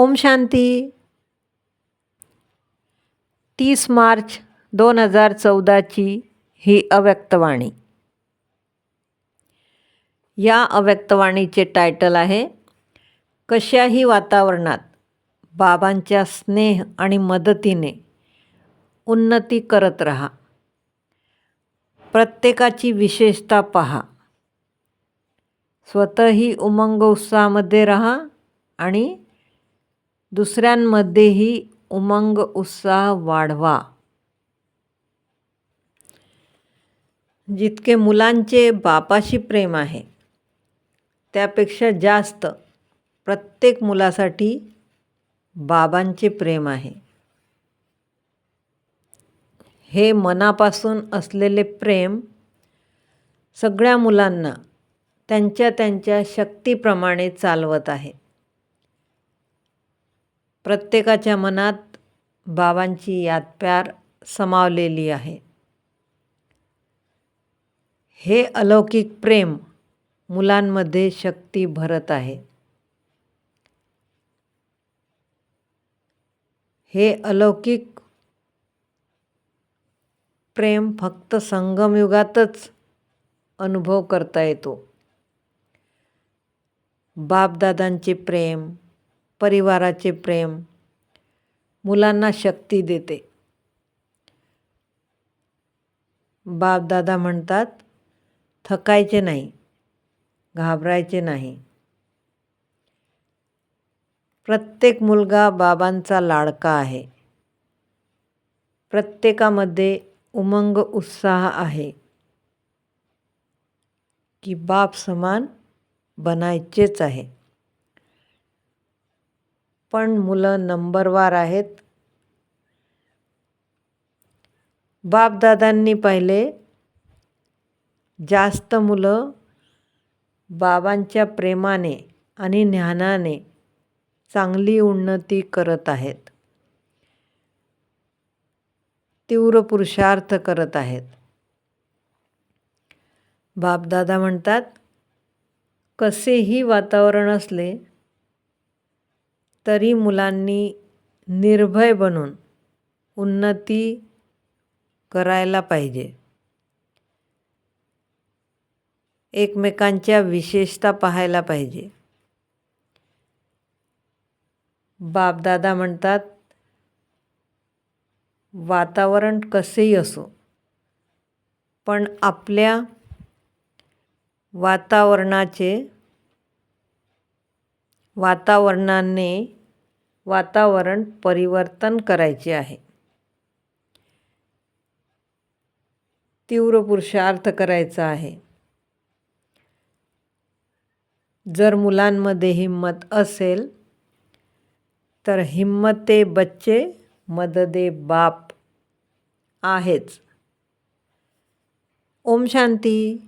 ओम शांती. तीस मार्च दोन हजार चौदाची ही अव्यक्तवाणी. या अव्यक्तवाणीचे टायटल आहे कशाही वातावरणात बाबांच्या स्नेह आणि मदतीने उन्नती करत राहा. प्रत्येकाची विशेषता पहा. स्वतःही उमंग उत्साहामध्ये राहा आणि दुसऱ्यांमध्येही उमंग उत्साह वाढवा. जितके मुलांचे बापाशी प्रेम आहे त्यापेक्षा जास्त प्रत्येक मुलासाठी बाबांचे प्रेम आहे. हे मनापासून असलेले प्रेम सगळ्या मुलांना त्यांच्या त्यांच्या शक्तीप्रमाणे चालवत आहे. प्रत्येकाच्या मनात बाबांची यादप्यार समावलेली आहे. हे अलौकिक प्रेम मुलांमध्ये शक्ती भरत आहे. हे अलौकिक प्रेम फक्त संगमयुगातच अनुभव करता येतो. बापदादांचे प्रेम परिवाराचे प्रेम मुलांना शक्ती देते. बापदादा म्हणतात थकायचे नाही घाबरायचे नाही. प्रत्येक मुलगा बाबांचा लाडका आहे. प्रत्येकामध्ये उमंग उत्साह आहे की बाप समान बनायचेच आहे. पण मुलं नंबरवार आहेत. बापदादांनी पहिले जास्त मुलं बाबांच्या प्रेमाने आणि ज्ञानाने चांगली उन्नती करत आहेत. तीव्र पुरुषार्थ करत आहेत. बापदादा म्हणतात कसेही वातावरण असले तरी मुलांनी निर्भय बनून उन्नती करायला पाहिजे. एकमेकांच्या विशेषता पाहायला पाहिजे. बापदादा म्हणतात वातावरण कसेही असो पण आपल्या वातावरणाचे वातावरणाने वातावरण परिवर्तन करायचे आहे. तीव्र पुरुषार्थ करायचा आहे. जर मुलांमध्ये हिम्मत असेल तर हिम्मते बच्चे मददे बाप आहेच. ओम शांती.